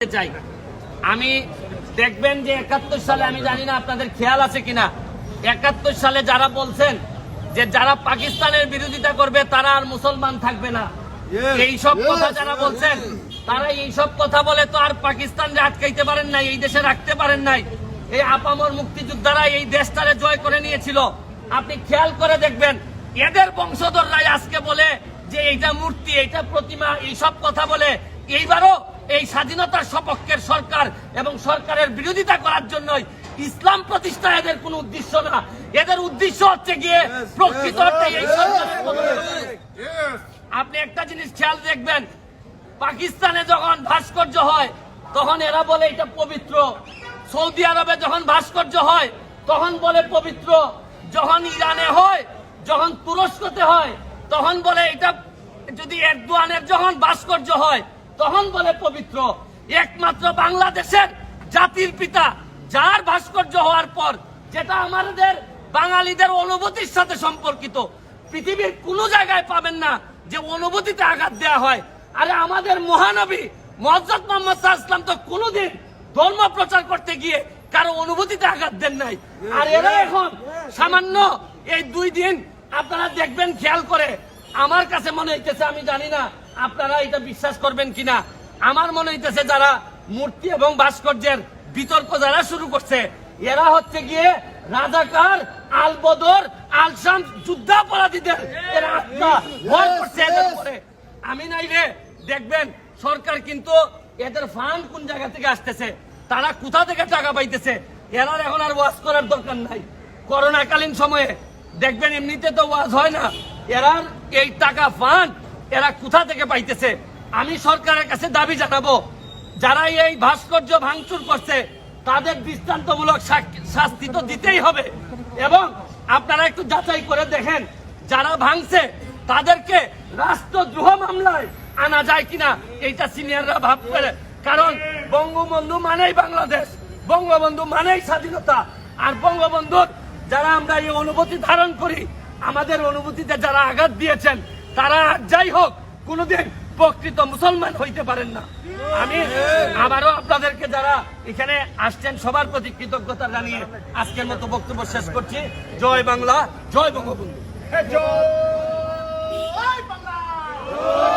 চাই। আমি দেখবেন যে একাত্তর সালে আমি জানি না আপনাদের খেয়াল আছে কিনা একাত্তর সালে যারা বলছেন যে যারা পাকিস্তানের বিরোধিতা করবে তারা আর মুসলমান থাকবে না। এই সব কথা যারা বলছেন তারা এই সব কথা বলে তো আর পাকিস্তানকে আটকাইতে পারেন নাই এই দেশে রাখতে পারেন নাই। এই আপামর মুক্তিযোদ্ধারা এই দেশটারে জয় করে নিয়েছিল। আপনি খেয়াল করে দেখবেন এদের বংশধররাই আজকে বলে যে এইটা মূর্তি এইটা প্রতিমা এই সব কথা বলে। এইবারও এই স্বাধীনতার সপক্ষের সরকার এবং সরকারের বিরোধিতা করার জন্যই ইসলাম প্রতিষ্ঠা এদের কোনো উদ্দেশ্য না। এদের উদ্দেশ্য হচ্ছে গিয়ে প্রকৃত এই সরকারের আপনি একটা জিনিস খেয়াল দেখবেন পাকিস্তানে যখন ভাস্কর্য হয় তখন এরা বলে এটা পবিত্র। সৌদি আরবে যখন ভাস্কর্য হয় তখন বলে পবিত্র। যখন ইরানে হয় যখন তুরস্কতে হয় তখন বলে এটা যদি এরদোয়ানের যখন ভাস্কর্য হয় তখন বলে পবিত্র। একমাত্র বাংলাদেশের জাতির পিতা, যার ভাস্কর্য হওয়ার পর যেটা আমাদের বাঙালিদের অনুভূতির সাথে সম্পর্কিত। পৃথিবীর কোনো জায়গায় পাবেন না যে অনুভূতিতে আঘাত দেওয়া হয়। আরে আমাদের মহানবী মহজরত মোহাম্মদ ইসলাম তো কোনোদিন ধর্ম প্রচার করতে গিয়ে কারও অনুভূতিতে আঘাত দেন নাই। আর এরা এখন সামান্য এই দুই দিন আপনারা দেখবেন, খেয়াল করে। আমার কাছে মনে হইতেছে, আমি জানি না আপনারা এটা বিশ্বাস করবেন কিনা আমার মনে হইতেছে যারা মূর্তি এবং ভাস্কর্যের বিতর্ক যারা শুরু করছে এরা হচ্ছে গিয়ে রাজাকার আল বদর আল শাম যুদ্ধাপরাধীদের এরা আত্মা ভয় করছে এদের উপরে। আমি নাই রে দেখবেন সরকার কিন্তু এদের ফান্ড কোন জায়গা থেকে আসতেছে তারা কোথা থেকে টাকা পাইতেছে এরা এখন আর ওয়াজ করার দরকার নাই করোনাকালীন সময়ে দেখবেন এমনিতে তো ওয়াজ হয় না এরা এই টাকা ফান্ড এরা কোথা থেকে পাইতেছে? আমি সরকারের কাছে দাবি জানাব। যারা এই ভাস্কর্য ভাঙচুর করছে, তাদের দৃষ্টান্তমূলক শাস্তি তো দিতেই হবে। এবং আপনারা একটু যাচাই করে দেখেন, যারা ভাঙছে, তাদেরকে রাষ্ট্রদ্রোহ মামলায় আনা যায় কিনা, এইটা সিনিয়ররা ভাব করে কারণ বঙ্গবন্ধু মানেই বাংলাদেশ, বঙ্গবন্ধু মানেই স্বাধীনতা। আর বঙ্গবন্ধুর যারা আমরা এই অনুভূতি ধারণ করি, আমাদের অনুভূতিতে যারা আঘাত দিয়েছেন তারা যাই হোক, কোনোদিন প্রকৃত মুসলমান হইতে পারেন না। আমি আবারও আপনাদেরকে যারা এখানে আসছেন, সবার প্রতি কৃতজ্ঞতা জানিয়ে আজকের মতো বক্তব্য শেষ করছি। জয় বাংলা, জয় বঙ্গবন্ধু। মৌলবাদের